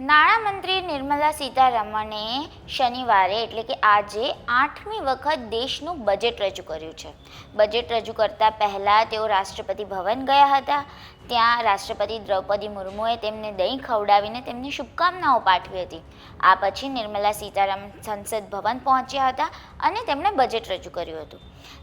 નાણામંત્રી નિર્મલા સીતારમણે શનિવારે એટલે કે આજે આઠમી વખત દેશનું બજેટ રજૂ કર્યું છે. બજેટ રજૂ કરતા પહેલાં તેઓ રાષ્ટ્રપતિ ભવન ગયા હતા. ત્યાં રાષ્ટ્રપતિ દ્રૌપદી મુર્મુએ તેમને દહીં ખવડાવીને તેમને શુભકામનાઓ પાઠવી હતી. આ પછી નિર્મલા સીતારામન સંસદ ભવન પહોંચ્યા હતા અને તેમણે બજેટ રજૂ કર્યું હતું.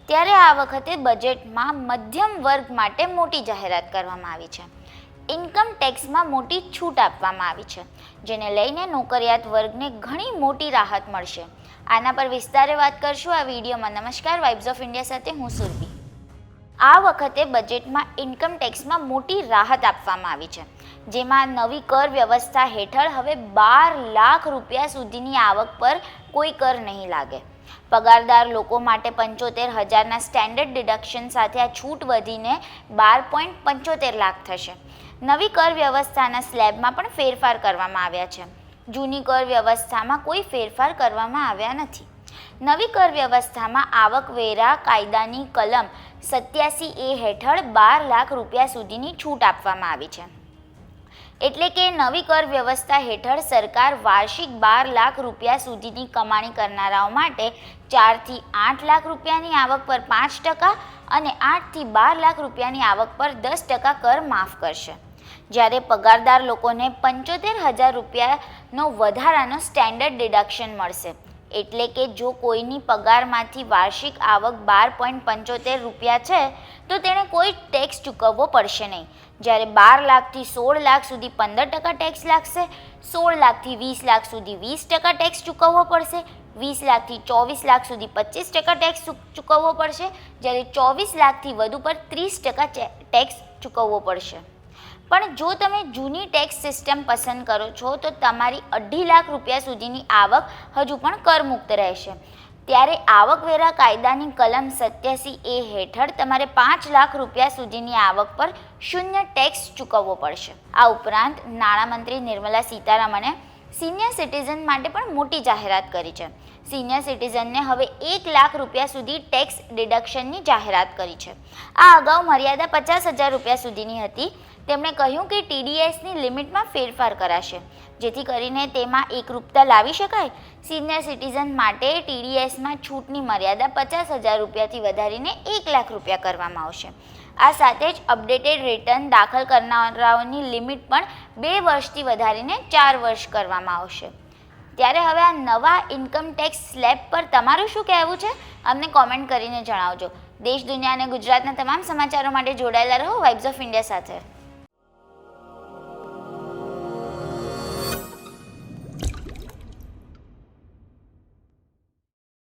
ત્યારે આ વખતે બજેટમાં મધ્યમ વર્ગ માટે મોટી જાહેરાત કરવામાં આવી છે. ઇન્કમ ટેક્સમાં મોટી છૂટ આપવામાં આવી છે. જેને લઈને નોકરિયાત વર્ગને ઘણી મોટી રાહત મળશે. આના પર વિસ્તારે વાત કરશું આ વિડીયોમાં. નમસ્કાર વાઇબ્સ ઓફ ઇન્ડિયા સાથે હું સુરભી. આ વખતે બજેટમાં ઇન્કમ ટેક્સમાં મોટી રાહત આપવામાં આવી છે. જેમાં નવી કર વ્યવસ્થા હેઠળ હવે બાર લાખ રૂપિયા સુધીની આવક પર કોઈ કર નહીં લાગે. પગારદાર લોકો માટે પંચોતેર હજારના સ્ટેન્ડર્ડ ડિડક્શન સાથે આ છૂટ વધીને બાર પોઈન્ટ પંચોતેર લાખ થશે. નવી કર વ્યવસ્થાના સ્લેબમાં પણ ફેરફાર કરવામાં આવ્યા છે. જૂની કર વ્યવસ્થામાં કોઈ ફેરફાર કરવામાં આવ્યા નથી. નવી કર વ્યવસ્થામાં આવકવેરા કાયદાની કલમ સત્યાસી એ હેઠળ બાર લાખ રૂપિયા સુધીની છૂટ આપવામાં આવી છે. એટલે કે નવી કર વ્યવસ્થા હેઠળ સરકાર વાર્ષિક બાર લાખ રૂપિયા સુધીની કમાણી કરનારાઓ માટે ચારથી આઠ લાખ રૂપિયાની આવક પર પાંચ ટકા અને આઠથી બાર લાખ રૂપિયાની આવક પર દસ ટકા કર માફ કરશે. જ્યારે પગારદાર લોકોને પંચોતેર હજાર રૂપિયાનો વધારાનો સ્ટેન્ડર્ડ ડિડક્શન મળશે. એટલે કે જો કોઈની પગારમાંથી વાર્ષિક આવક બાર પોઈન્ટ પંચોતેર રૂપિયા છે, તો તેણે કોઈ ટેક્સ ચૂકવવો પડશે નહીં. જ્યારે બાર લાખથી સોળ લાખ સુધી પંદર ટકા ટેક્સ લાગશે, સોળ લાખથી વીસ લાખ સુધી વીસ ટકા ટેક્સ ચૂકવવો પડશે, વીસ લાખથી ચોવીસ લાખ સુધી પચીસ ટકા ટેક્સ ચૂકવવો પડશે, જ્યારે ચોવીસ લાખથી વધુ પર ત્રીસ ટકા ટેક્સ ચૂકવવો પડશે. પણ જો તમે જૂની ટેક્સ સિસ્ટમ પસંદ કરો છો, તો તમારી અઢી લાખ રૂપિયા સુધીની આવક હજુ પણ કરમુક્ત રહેશે. ત્યારે આવકવેરા કાયદાની કલમ સત્યાસી એ હેઠળ તમારે પાંચ લાખ રૂપિયા સુધીની આવક પર શૂન્ય ટેક્સ ચૂકવવો પડશે. આ ઉપરાંત નાણામંત્રી નિર્મલા સીતારામણે સિનિયર સિટીઝન માટે પણ મોટી જાહેરાત કરી છે. સિનિયર સિટીઝનને હવે એક લાખ રૂપિયા સુધી ટેક્સ ડિડક્શનની જાહેરાત કરી છે. આ અગાઉ મર્યાદા પચાસ હજાર રૂપિયા સુધીની હતી. તેમણે કહ્યું કે ટીડીએસની લિમિટમાં ફેરફાર કરાશે. જેથી કરીને તેમાં એકરૂપતા લાવી શકાય. સિનિયર સિટીઝન માટે ટીડીએસમાં છૂટની મર્યાદા પચાસ હજાર રૂપિયાથી વધારીને એક લાખ રૂપિયા કરવામાં આવશે. આ સાથે જ અપડેટેડ રિટર્ન દાખલ કરનારાઓની લિમિટ પણ બે વર્ષથી વધારીને ચાર વર્ષ કરવામાં આવશે. ત્યારે હવે આ નવા ઇન્કમ ટેક્સ સ્લેબ પર તમારું શું કહેવું છે? અમને કોમેન્ટ કરીને જણાવજો. દેશ, દુનિયા અને ગુજરાતના તમામ સમાચારો માટે જોડાયેલા રહો. વાઇબ્સ ઓફ ઇન્ડિયા સાથે.